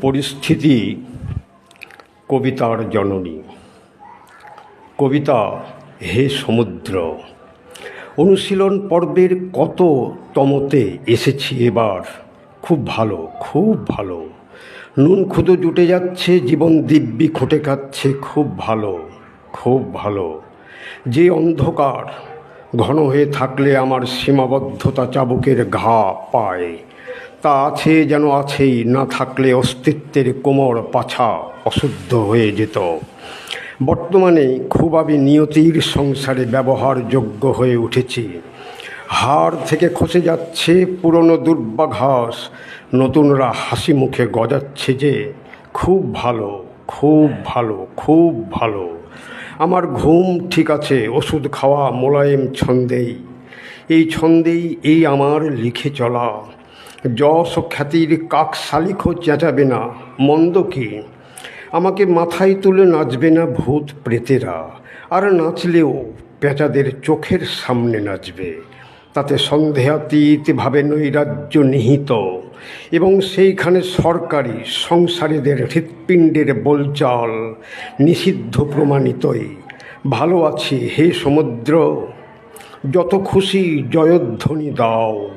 পরিস্থিতি কবিতার জননী। কবিতা, হে সমুদ্র, অনুশীলন পর্বের কত তমতে এসেছি এবার। খুব ভালো খুব ভালো। নুন খুদো জুটে যাচ্ছে, জীবন দিব্যি খুঁটে খাচ্ছে, খুব ভালো খুব ভালো। যে অন্ধকার ঘন হয়ে থাকলে আমার সীমাবদ্ধতা চাবুকের ঘা পায়। তা আছে যেন আছেই, না থাকলে অস্তিত্বের কোমর পাছা অশুদ্ধ হয়ে যেত। বর্তমানে খুব আমি নিয়তির সংসারে ব্যবহারযোগ্য হয়ে উঠেছি। হাড় থেকে খসে যাচ্ছে পুরনো দুর্বাঘাস, নতুনরা হাসি মুখে গজাচ্ছে যে, খুব ভালো খুব ভালো খুব ভালো। আমার ঘুম ঠিক আছে, ওষুধ খাওয়া মোলায়েম ছন্দেই। এই ছন্দেই এই আমার লিখে চলা। যশ ও খ্যাতির কাক শালিখও চেঁচাবে না, মন্দ কি? আমাকে মাথায় তুলে নাচবে না ভূত প্রেতেরা, আর নাচলেও পেঁচাদের চোখের সামনে নাচবে। তাতে সন্দেহাতীতভাবে নৈরাজ্য নিহিত। এবং সেইখানে সরকারি সংসারীদের হৃৎপিণ্ডের বোলচাল নিষিদ্ধ প্রমাণিতই। ভালো আছি হে সমুদ্র, যত খুশি জয়ধ্বনি দাও।